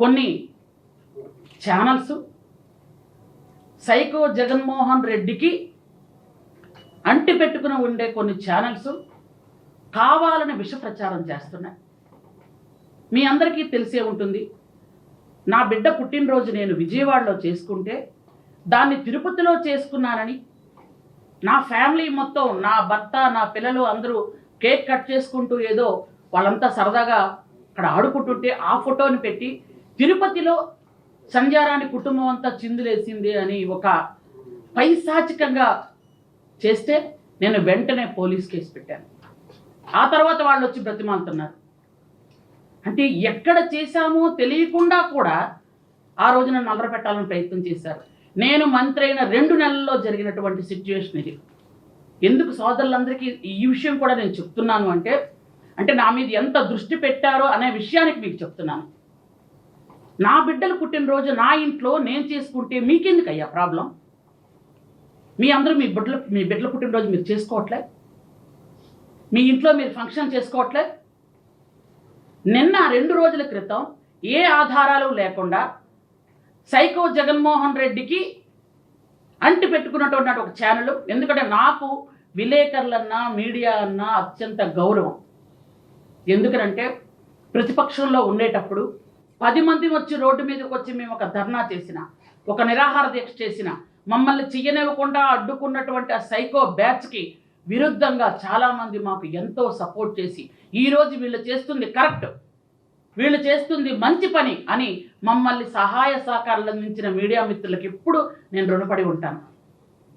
కొన్ని channels psycho Jaganmohan రెడ్డికి అంటి పెట్టుకుని ఉండే కొన్ని ఛానల్స్ కావాలని విష ప్రచారం చేస్తున్నాయి. మీ అందరికీ తెలిసే ఉంటుంది నా బిడ్డ పుట్టినరోజు నేను విజయవాడలో చేసుకుంటే దాన్ని తిరుపతిలో చేసుకున్నానని నా ఫ్యామిలీ మొత్తం నా భర్త నా పిల్లలు అందరూ కేక్ కట్ చేసుకుంటూ ఏదో వాళ్ళంతా సరదాగా అక్కడ ఆడుకుంటుంటే ఆ ఫోటోని పెట్టి తిరుపతిలో సంధ్యారాణి కుటుంబం అంతా చిందులేసింది అని ఒక పైశాచికంగా చేస్తే నేను వెంటనే పోలీస్ కేసు పెట్టాను. ఆ తర్వాత వాళ్ళు వచ్చి బ్రతిమాలుతున్నారు. అంటే ఎక్కడ చేశామో తెలియకుండా కూడా ఆ రోజున నల్లర పెట్టాలని ప్రయత్నం చేశారు. నేను మంత్రి అయిన రెండు నెలల్లో జరిగినటువంటి సిచ్యువేషన్ ఇది. ఎందుకు సోదరులందరికీ ఈ విషయం కూడా నేను చెప్తున్నాను అంటే అంటే నా మీద ఎంత దృష్టి పెట్టారో అనే విషయానికి మీకు చెప్తున్నాను. నా బిడ్డలు పుట్టినరోజు నా ఇంట్లో నేను చేసుకుంటే మీకెందుకు అయ్యా ప్రాబ్లం? మీ అందరూ మీ బిడ్డలు మీ బిడ్డల పుట్టినరోజు మీరు చేసుకోవట్లే? మీ ఇంట్లో మీరు ఫంక్షన్ చేసుకోవట్లే? నిన్న రెండు రోజుల క్రితం ఏ ఆధారాలు లేకుండా సైకో జగన్మోహన్ రెడ్డికి అంటి పెట్టుకున్నటువంటి ఒక ఛానల్ ఎందుకంటే నాకు విలేకరులన్నా మీడియా అన్నా అత్యంత గౌరవం. ఎందుకనంటే ప్రతిపక్షంలో ఉండేటప్పుడు పది మంది వచ్చి రోడ్డు మీదకి వచ్చి మేము ఒక ధర్నా చేసిన ఒక నిరాహార దీక్ష చేసిన మమ్మల్ని చెయ్యనివ్వకుండా అడ్డుకున్నటువంటి ఆ సైకో బ్యాచ్కి విరుద్ధంగా చాలామంది మాకు ఎంతో సపోర్ట్ చేసి ఈరోజు వీళ్ళు చేస్తుంది కరెక్ట్ వీళ్ళు చేస్తుంది మంచి పని అని మమ్మల్ని సహాయ సహకారాలు అందించిన మీడియా మిత్రులకు ఎప్పుడు నేను రుణపడి ఉంటాను.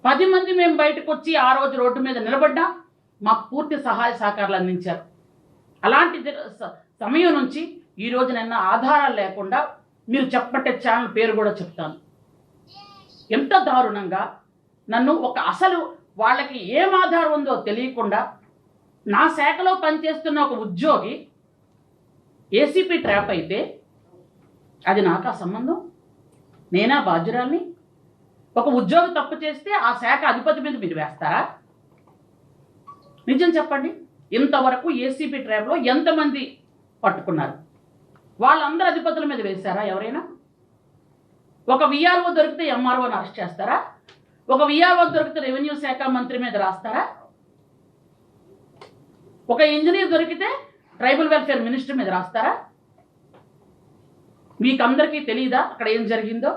పది మంది మేము బయటకు వచ్చి ఆ రోజు రోడ్డు మీద నిలబడ్డా మాకు పూర్తి సహాయ సహకారాలు అందించారు. అలాంటి సమయం నుంచి ఈ రోజునైనా నిన్న ఆధారాలు లేకుండా మీరు చెప్పట్టే ఛానల్ పేరు కూడా చెప్తాను. ఎంత దారుణంగా నన్ను ఒక అసలు వాళ్ళకి ఏం ఆధారం ఉందో తెలియకుండా నా శాఖలో పనిచేస్తున్న ఒక ఉద్యోగి ఏసీపీ ట్రాప్ అయితే అది నాకు ఆ సంబంధం? నేనా బాధ్యురాల్ని? ఒక ఉద్యోగి తప్పు చేస్తే ఆ శాఖ అధిపతి మీద మీరు వేస్తారా? నిజం చెప్పండి. ఇంతవరకు ఏసీపీ ట్రాప్లో ఎంతమంది పట్టుకున్నారు? వాళ్ళందరూ అధిపతుల మీద వేశారా ఎవరైనా? ఒక విఆర్ఓ దొరికితే ఎంఆర్ఓని అరెస్ట్ చేస్తారా? ఒక విఆర్ఓ దొరికితే రెవెన్యూ శాఖ మంత్రి మీద రాస్తారా? ఒక ఇంజనీర్ దొరికితే ట్రైబల్ వెల్ఫేర్ మినిస్టర్ మీద రాస్తారా? మీకు అందరికీ తెలియదా అక్కడ ఏం జరిగిందో?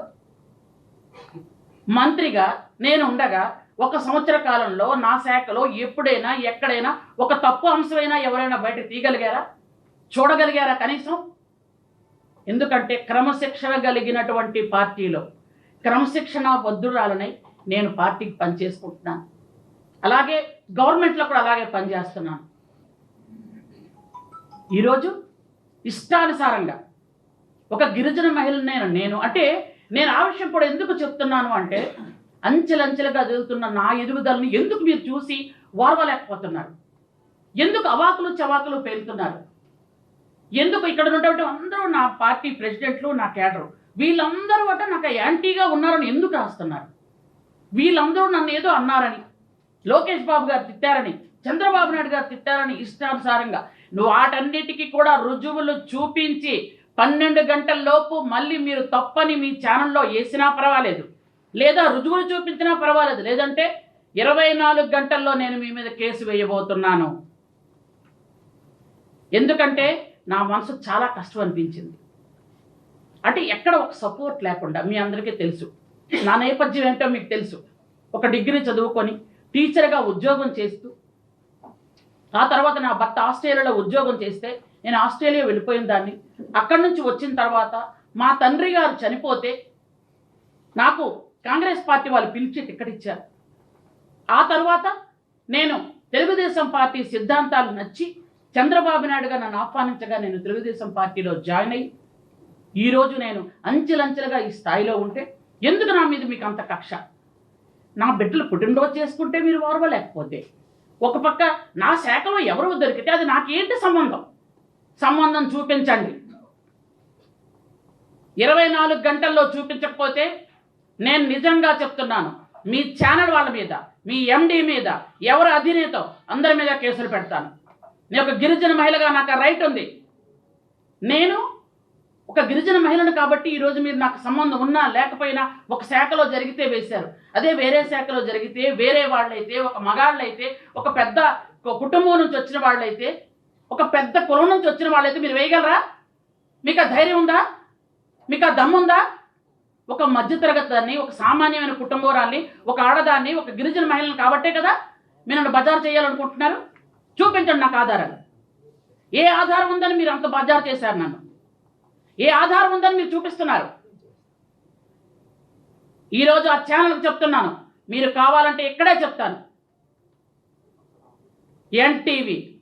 మంత్రిగా నేను ఉండగా ఒక సంవత్సర కాలంలో నా శాఖలో ఎప్పుడైనా ఎక్కడైనా ఒక తప్పు అంశమైనా ఎవరైనా బయట తీయగలిగారా? చూడగలిగారా కనీసం? ఎందుకంటే క్రమశిక్షణ కలిగినటువంటి పార్టీలో క్రమశిక్షణ బద్దురాలనై నేను పార్టీకి పనిచేసుకుంటున్నాను. అలాగే గవర్నమెంట్లో కూడా అలాగే పనిచేస్తున్నాను. ఈరోజు ఇష్టానుసారంగా ఒక గిరిజన మహిళ నేను నేను అంటే నేను ఆ విషయం కూడా ఎందుకు చెప్తున్నాను అంటే అంచెలంచెలుగా జరుగుతున్న నా ఎదుగుదలని ఎందుకు మీరు చూసి ఓర్వలేకపోతున్నారు ఎందుకు అవాకులు చవాకులు పేలుతున్నారు? ఎందుకు ఇక్కడ ఉన్నటువంటి అందరూ నా పార్టీ ప్రెసిడెంట్లు నా కేడరు వీళ్ళందరూ అట నాకు యాంటీగా ఉన్నారని ఎందుకు రాస్తున్నారు? వీళ్ళందరూ నన్ను ఏదో అన్నారని లోకేష్ బాబు గారు తిట్టారని చంద్రబాబు నాయుడు గారు తిట్టారని ఇష్టానుసారంగా. నువ్వు వాటన్నిటికీ కూడా రుజువులు చూపించి పన్నెండు గంటల లోపు మళ్ళీ మీరు తప్పని మీ ఛానల్లో వేసినా పర్వాలేదు. లేదా రుజువులు చూపించినా పర్వాలేదు. లేదంటే ఇరవై నాలుగు గంటల్లో నేను మీ మీద కేసు వేయబోతున్నాను. ఎందుకంటే నా మనసు చాలా కష్టం అనిపించింది అంటే ఎక్కడ ఒక సపోర్ట్ లేకుండా మీ అందరికీ తెలుసు. నా నేపథ్యం ఏంటో మీకు తెలుసు. ఒక డిగ్రీ చదువుకొని టీచర్గా ఉద్యోగం చేస్తూ ఆ తర్వాత నా భర్త ఆస్ట్రేలియాలో ఉద్యోగం చేస్తే నేను ఆస్ట్రేలియా వెళ్ళిపోయిన దాన్ని. అక్కడి నుంచి వచ్చిన తర్వాత మా తండ్రి గారు చనిపోతే నాకు కాంగ్రెస్ పార్టీ వాళ్ళు పిలిచి టికెట్ ఇచ్చారు. ఆ తర్వాత నేను తెలుగుదేశం పార్టీ సిద్ధాంతాలు నచ్చి చంద్రబాబు నాయుడుగా నన్ను ఆహ్వానించగా నేను తెలుగుదేశం పార్టీలో జాయిన్ అయ్యి ఈరోజు నేను అంచెలంచెలుగా ఈ స్థాయిలో ఉంటే ఎందుకు నా మీద మీకు అంత కక్ష? నా బిడ్డలు పుట్టినరోజు చేసుకుంటే మీరు ఓర్వలేకపోతే ఒక పక్క నా శాఖలో ఎవరు దొరికితే అది నాకేంటి సంబంధం? సంబంధం చూపించండి. ఇరవై నాలుగు గంటల్లో చూపించకపోతే నేను నిజంగా చెప్తున్నాను మీ ఛానల్ వాళ్ళ మీద మీ ఎండీ మీద ఎవరు అధినేత అందరి మీద కేసులు పెడతాను. నేను ఒక గిరిజన మహిళగా నాకు ఆ రైట్ ఉంది. నేను ఒక గిరిజన మహిళను కాబట్టి ఈరోజు మీరు నాకు సంబంధం ఉన్నా లేకపోయినా ఒక శాఖలో జరిగితే వేశారు. అదే వేరే శాఖలో జరిగితే వేరే వాళ్ళైతే ఒక మగాళ్ళైతే ఒక పెద్ద కుటుంబం నుంచి వచ్చిన వాళ్ళైతే ఒక పెద్ద కులం నుంచి వచ్చిన వాళ్ళైతే మీరు వేయగలరా? మీకు ఆ ధైర్యం ఉందా? మీకు ఆ దమ్ముందా ఒక మధ్యతరగతి దాన్ని ఒక సామాన్యమైన కుటుంబరాన్ని ఒక ఆడదాన్ని ఒక గిరిజన మహిళను కాబట్టే కదా మీరు నన్ను బజారు చేయాలనుకుంటున్నారు? చూపించండి నాకు ఆధారాలు. ఏ ఆధారం ఉందని మీరు అంత బజారు చేశారు నన్ను? ఏ ఆధారం ఉందని మీరు చూపిస్తున్నారు? ఈరోజు ఆ ఛానల్కి చెప్తున్నాను. మీరు కావాలంటే ఇక్కడే చెప్తాను. ఎన్టీవీ.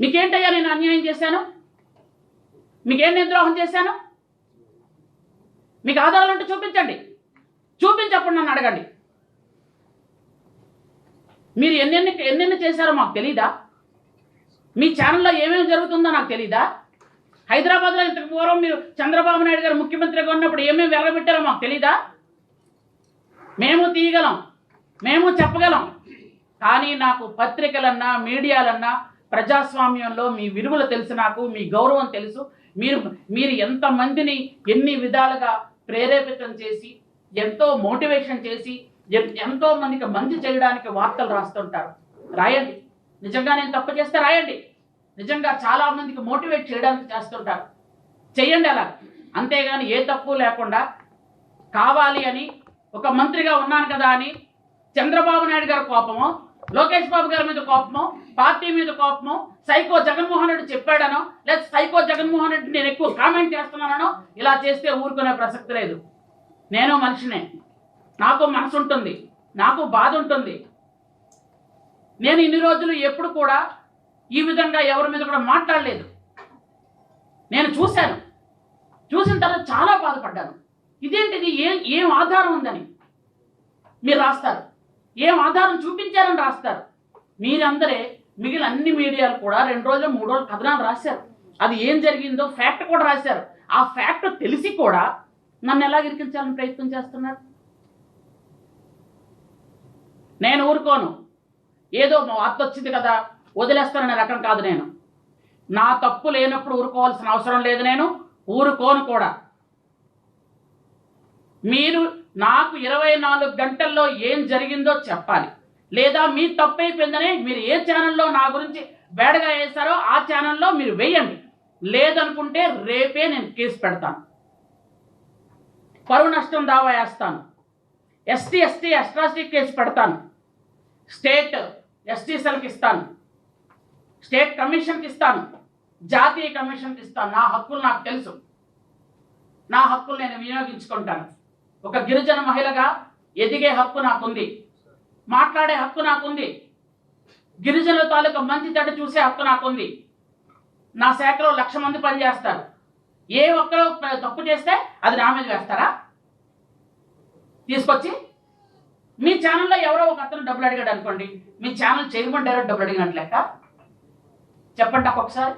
మీకేంటయ్యా నేను అన్యాయం చేశాను? మీకేం నేను ద్రోహం చేశాను? మీకు ఆధారాలు ఉంటే చూపించండి. చూపించప్పుడు నన్ను అడగండి. మీరు ఎన్నెన్ని ఎన్నెన్ని చేశారో మాకు తెలీదా? మీ ఛానల్లో ఏమేమి జరుగుతుందో నాకు తెలీదా? హైదరాబాద్లో ఇంతకు పూర్వం మీరు చంద్రబాబు నాయుడు గారు ముఖ్యమంత్రిగా ఉన్నప్పుడు ఏమేమి వెళ్ళబెట్టారో మాకు తెలీదా? మేము తీయగలం మేము చెప్పగలం. కానీ నాకు పత్రికలన్నా మీడియాలన్నా ప్రజాస్వామ్యంలో మీ విలువలు తెలుసు నాకు మీ గౌరవం తెలుసు. మీరు మీరు ఎంతమందిని ఎన్ని విధాలుగా ప్రేరేపితం చేసి ఎంతో మోటివేషన్ చేసి ఎంతో మందికి మంచి చేయడానికి వార్తలు రాస్తుంటారు. రాయండి. నిజంగా నేను తప్పు చేస్తే రాయండి. నిజంగా చాలా మందికి మోటివేట్ చేయడానికి చేస్తుంటారు. చెయ్యండి అలా. అంతేగాని ఏ తప్పు లేకుండా కావాలి అని ఒక మంత్రిగా ఉన్నాను కదా అని చంద్రబాబు నాయుడు గారి కోపమో లోకేష్ బాబు గారి మీద కోపమో పార్టీ మీద కోపమో సైకో జగన్మోహన్ రెడ్డి చెప్పాడనో లేదా సైకో జగన్మోహన్ రెడ్డి నేను ఎక్కువ కామెంట్ చేస్తున్నానో ఇలా చేస్తే ఊరుకునే ప్రసక్తి లేదు. నేను మనిషినే. నాకు మనసు ఉంటుంది నాకు బాధ ఉంటుంది నేను ఇన్ని రోజులు ఎప్పుడు కూడా ఈ విధంగా ఎవరి మీద కూడా మాట్లాడలేదు. నేను చూశాను. చూసిన తర్వాత చాలా బాధపడ్డాను. ఇదేంటిది? ఏం ఏం ఆధారం ఉందని. మీరు రాస్తారు. ఏం ఆధారం చూపించారని రాస్తారు. మీరందరే మిగిలిన అన్ని మీడియాలు కూడా రెండు రోజులు మూడు రోజులు కథనాలు రాశారు. అది ఏం జరిగిందో ఫ్యాక్ట్ కూడా రాశారు. ఆ ఫ్యాక్ట్ తెలిసి కూడా నన్ను ఎలా ఇరికించాలని ప్రయత్నం చేస్తున్నారు? నేను ఊరుకోను. ఏదో మా వార్త వచ్చింది కదా వదిలేస్తాననే రకం కాదు నేను. నా తప్పు లేనప్పుడు ఊరుకోవాల్సిన అవసరం లేదు నేను ఊరుకోను కూడా. మీరు నాకు ఇరవై నాలుగు గంటల్లో ఏం జరిగిందో చెప్పాలి. లేదా మీ తప్పు అయిపోయిందని మీరు ఏ ఛానల్లో నా గురించి బేడగా వేశారో ఆ ఛానల్లో మీరు వేయండి. లేదనుకుంటే రేపే నేను కేసు పెడతాను. పరువు నష్టం దావా వేస్తాను. ఎస్టీ ఎస్టీ అట్రాసిటీ కేసు పెడతాను. స్టేట్ ఎస్టీ ఇస్తాను. స్టేట్ కమిషన్కి ఇస్తాను. జాతీయ కమిషన్కి ఇస్తాను. నా హక్కులు నాకు తెలుసు. నా హక్కులు నేను వినియోగించుకుంటాను. ఒక గిరిజన మహిళగా ఎదిగే హక్కు నాకుంది. మాట్లాడే హక్కు నాకుంది. గిరిజనుల తాలూకా మంచి తడి చూసే హక్కు నాకుంది. నా శాఖలో లక్ష మంది పనిచేస్తారు. ఏ ఒక్కరో తప్పు చేస్తే అది నా మీద వేస్తారా? తీసుకొచ్చి మీ ఛానల్లో ఎవరో ఒక అతను డబ్బులు అడిగాడు అనుకోండి మీ ఛానల్ చైర్మన్ డైరెక్ట్ డబ్బులు అడిగినట్లేక చెప్పండి నాకు ఒకసారి.